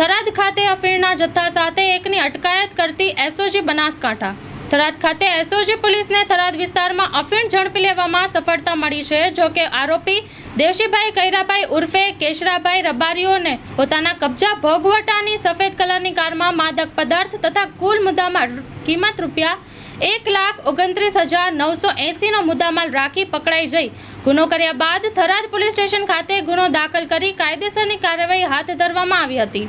થરાદ ખાતે અફીણના જથ્થા સાથે એકની અટકાયત કરતી એસઓજી બનાસકાંઠા. થરાદ ખાતે એસઓજી પોલીસને થરાદ વિસ્તારમાં અફીણ ઝડપી લેવામાં સફળતા મળી છે, જો કે આરોપી દેવશીભાઈ કૈરાભાઈ ઉર્ફે કેશરાભાઈ રબારીઓને પોતાના કબજા ભોગવટાની સફેદ કલરની કારમાં માદક પદાર્થ તથા કુલ મુદ્દામાં કિંમત રૂપિયા એક લાખ ઓગણત્રીસ હજાર નવસો એંસીનો મુદ્દામાલ રાખી પકડાઈ જઈ. ગુનો કર્યા બાદ થરાદ પોલીસ સ્ટેશન ખાતે ગુનો દાખલ કરી કાયદેસરની કાર્યવાહી હાથ ધરવામાં આવી હતી.